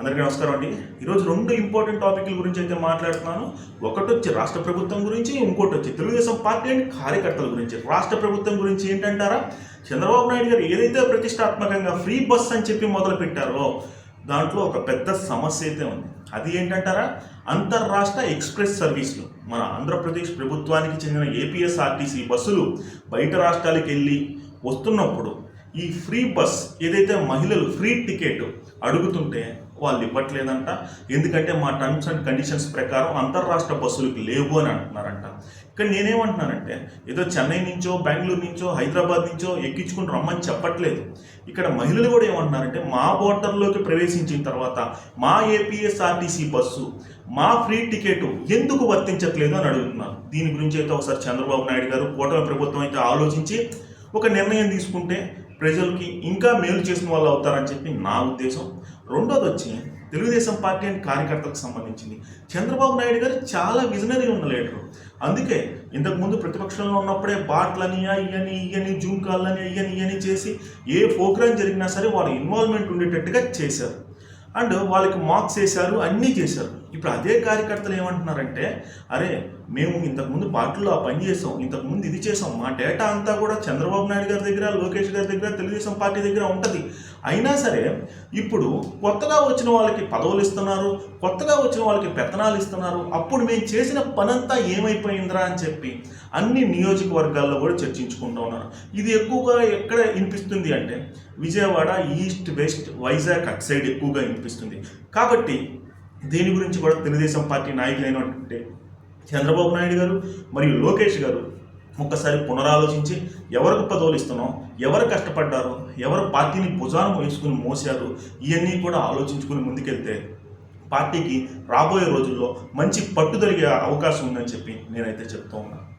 అందరికీ నమస్కారం అండి. ఈరోజు రెండు ఇంపార్టెంట్ టాపిక్ల గురించి అయితే మాట్లాడుతున్నాను. ఒకటి వచ్చి రాష్ట్ర ప్రభుత్వం గురించి ఇంకోటి వచ్చి తెలుగుదేశం పార్టీ అండ్ కార్యకర్తల గురించి. రాష్ట్ర ప్రభుత్వం గురించి ఏంటంటారా? చంద్రబాబు నాయుడు గారు ఏదైతే ప్రతిష్టాత్మకంగా ఫ్రీ బస్ అని చెప్పి మొదలు పెట్టారో దాంట్లో ఒక పెద్ద సమస్య అయితే ఉంది. అది ఏంటంటారా? అంతర్రాష్ట్ర ఎక్స్ప్రెస్ సర్వీసులు. మన ఆంధ్రప్రదేశ్ ప్రభుత్వానికి చెందిన ఏపీఎస్ఆర్టీసీ బస్సులు బయట రాష్ట్రాలకు వెళ్ళి వస్తున్నప్పుడు ఈ ఫ్రీ బస్ ఏదైతే మహిళలు ఫ్రీ టికెట్ అడుగుతుంటే వాళ్ళు ఇవ్వట్లేదంట. ఎందుకంటే మా టర్మ్స్ అండ్ కండిషన్స్ ప్రకారం అంతర్రాష్ట్ర బస్సులకు లేవు అని అంటున్నారంట. ఇక్కడ నేనేమంటున్నానంటే ఏదో చెన్నై నుంచో బెంగళూరు నుంచో హైదరాబాద్ నుంచో ఎక్కించుకుని రమ్మని చెప్పట్లేదు. ఇక్కడ మహిళలు కూడా ఏమంటున్నారంటే మా బోర్డర్లోకి ప్రవేశించిన తర్వాత మా ఏపీఎస్ఆర్టీసీ బస్సు మా ఫ్రీ టికెట్ ఎందుకు వర్తించట్లేదు అని అడుగుతున్నారు. దీని గురించి అయితే ఒకసారి చంద్రబాబు నాయుడు గారు కూటమి ప్రభుత్వం అయితే ఆలోచించి ఒక నిర్ణయం తీసుకుంటే ప్రజలకి ఇంకా మేలు చేసిన వాళ్ళు అవుతారని చెప్పి నా ఉద్దేశం. రెండోది వచ్చి తెలుగుదేశం పార్టీ అండ్ కార్యకర్తలకు సంబంధించింది. చంద్రబాబు నాయుడు గారు చాలా విజనరీ ఉన్న లీడరు. అందుకే ఇంతకుముందు ప్రతిపక్షంలో ఉన్నప్పుడే బాట్లని ఇయని ఇయని జూంకాలని ఇయని ఇయని చేసి ఏ ప్రోగ్రామ్ జరిగినా సరే వాళ్ళ ఇన్వాల్వ్మెంట్ ఉండేటట్టుగా చేశారు. అండ్ వాళ్ళకి మార్క్స్ వేశారు అన్నీ చేశారు. ఇప్పుడు అదే కార్యకర్తలు ఏమంటున్నారంటే అరే మేము ఇంతకుముందు పార్టీలో ఆ పని చేసాం ఇంతకుముందు ఇది చేసాం మా డేటా అంతా కూడా చంద్రబాబు నాయుడు గారి దగ్గర లోకేష్ గారి దగ్గర తెలుగుదేశం పార్టీ దగ్గర ఉంటుంది. అయినా సరే ఇప్పుడు కొత్తగా వచ్చిన వాళ్ళకి పదవులు ఇస్తున్నారు కొత్తగా వచ్చిన వాళ్ళకి పెత్తనాలు ఇస్తున్నారు అప్పుడు మేము చేసిన పనంతా ఏమైపోయిందిరా అని చెప్పి అన్ని నియోజకవర్గాల్లో కూడా చర్చించుకుంటూ ఉన్నారు. ఇది ఎక్కువగా ఎక్కడ వినిపిస్తుంది అంటే Vijayawada east west Vizag at side ఎక్కువగా వినిపిస్తుంది. కాబట్టి దీని గురించి కూడా తెలుగుదేశం పార్టీ నాయకులైనటువంటి చంద్రబాబు నాయుడు గారు మరియు లోకేష్ గారు ఒక్కసారి పునరాలోచించి ఎవరికి పదవులు ఇస్తున్నాం ఎవరు కష్టపడ్డారు ఎవరు పార్టీని భుజానం వేసుకుని మోసారు ఇవన్నీ కూడా ఆలోచించుకుని ముందుకెళ్తే పార్టీకి రాబోయే రోజుల్లో మంచి పట్టుదలిగే అవకాశం ఉందని చెప్పి నేనైతే చెప్తూ ఉన్నాను